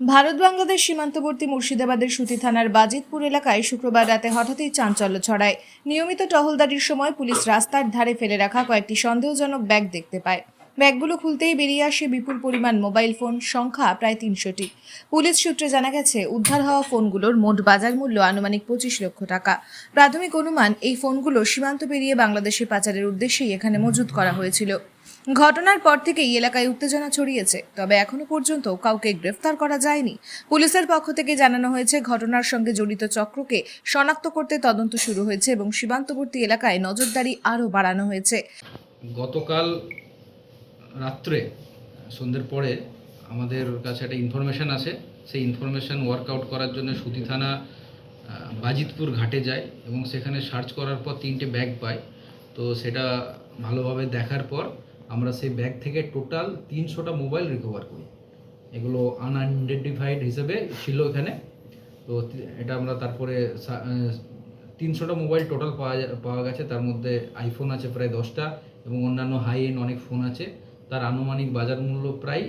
ভারত বাংলাদেশ সীমান্তবর্তী মুর্শিদাবাদের সুতি থানার বাজিতপুর এলাকায় শুক্রবার রাতে হঠাৎই চাঞ্চল্য ছড়ায়। নিয়মিত টহলদারির সময় পুলিশ রাস্তার ধারে ফেলে রাখা কয়েকটি সন্দেহজনক ব্যাগ দেখতে পায়। ব্যাগগুলো খুলতেই বেরিয়ে আসে বিপুল পরিমাণ মোবাইল ফোন, সংখ্যা প্রায় তিনশোটি। পুলিশ সূত্রে জানা গেছে, উদ্ধার হওয়া ফোনগুলোর মোট বাজার মূল্য আনুমানিক পঁচিশ লক্ষ টাকা। প্রাথমিক অনুমান, এই ফোনগুলো সীমান্ত পেরিয়ে বাংলাদেশে পাচারের উদ্দেশ্যেই এখানে মজুত করা হয়েছিল। ঘটনার পর থেকেই এলাকায় উত্তেজনা ছড়িয়েছে, তবে এখনও পর্যন্ত কাউকে গ্রেফতার করা যায়নি। পুলিশের পক্ষ থেকে জানানো হয়েছে, ঘটনার সঙ্গে জড়িত চক্রকে শনাক্ত করতে তদন্ত শুরু হয়েছে এবং সীমান্তবর্তী এলাকায় নজরদারি আরও বাড়ানো হয়েছে। গতকাল রাত্রে, সন্ধ্যের পরে আমাদের কাছে একটা ইনফরমেশান আছে সেই ইনফরমেশান ওয়ার্কআউট করার জন্য সুতি থানা বাজিতপুর ঘাটে যায় এবং সেখানে সার্চ করার পর তিনটে ব্যাগ পাই তো সেটা ভালোভাবে দেখার পর আমরা সেই ব্যাগ থেকে টোটাল তিনশোটা মোবাইল রিকভার করি। এগুলো আনআইডেন্টিফাইড হিসেবে ছিল এখানে। তো এটা আমরা তারপরে তিনশোটা মোবাইল টোটাল পাওয়া পাওয়া গেছে। তার মধ্যে আইফোন আছে প্রায় দশটা এবং অন্যান্য হাই এন্ড অনেক ফোন আছে। তার আনুমানিক বাজার মূল্য প্রায়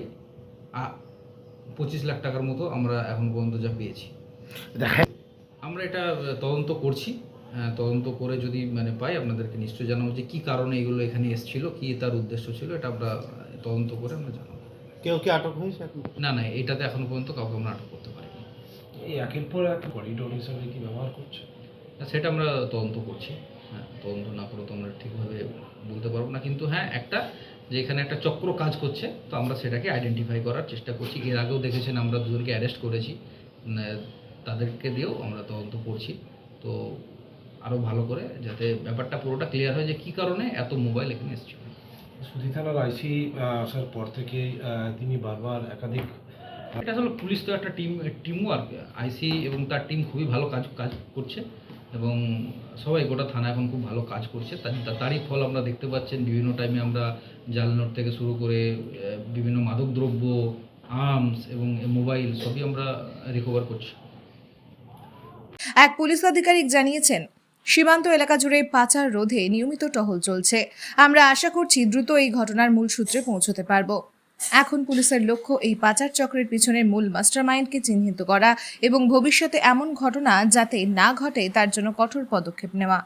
পঁচিশ লাখ টাকার মতো আমরা এখন পর্যন্ত যা পেয়েছি। আমরা এটা তদন্ত করছি। তদন্ত করে যদি মানে পাই আপনাদেরকে নিশ্চয়ই জানাব যে কী কারণে এগুলো এখানে এসেছিল কী তার উদ্দেশ্য ছিল এটা আমরা তদন্ত করে আমরা জানাব। কেউ কি আটক হয়েছে এখন? না না এটাতে এখনও পর্যন্ত কাউকে আমরা আটক করতে পারিনি। এই একের পর এক করিডোর হিসাবে কি ব্যবহার করছে? না, সেটা আমরা তদন্ত করছি। হ্যাঁ তদন্ত না করে তো আমরা ঠিকভাবে বলতে পারব না। কিন্তু হ্যাঁ একটা যে এখানে একটা চক্র কাজ করছে তো আমরা সেটাকে আইডেন্টিফাই করার চেষ্টা করছি। এর আগেও দেখেছেন আমরা দুজনকে অ্যারেস্ট করেছি। তাদেরকে দিয়েও আমরা তদন্ত করছি। তো আরও ভালো করে যাতে ব্যাপারটা পুরোটা ক্লিয়ার হয় যে কী কারণে এত মোবাইল এখানে এসেছিল সুধী থানার আইসি আসার পর থেকে তিনি বারবার একাধিক এটা আসলে পুলিশ তো একটা টিম টিম ওয়ার্ক আইসি এবং তার টিম খুবই ভালো কাজ কাজ করছে এবং সবাই গোটা থানা এখন খুব ভালো কাজ করছে। তার- তারই ফল আমরা দেখতে পাচ্ছেন বিভিন্ন টাইমে আমরা জাল নোট থেকে শুরু করে বিভিন্ন মাদকদ্রব্য আর্মস এবং মোবাইল সবই আমরা রিকভার করছি। এক পুলিশ আধিকারিক জানিয়েছেন সীমান্ত এলাকা জুড়ে পাচার রোধে নিয়মিত টহল চলছে। আমরা আশা করছি দ্রুত এই ঘটনার মূল সূত্রে পৌঁছতে পারব। এখন পুলিশের লক্ষ্য এই পাচার চক্রের পিছনের মূল মাস্টারমাইন্ডকে চিহ্নিত করা এবং ভবিষ্যতে এমন ঘটনা যাতে না ঘটে তার জন্য কঠোর পদক্ষেপ নেওয়া।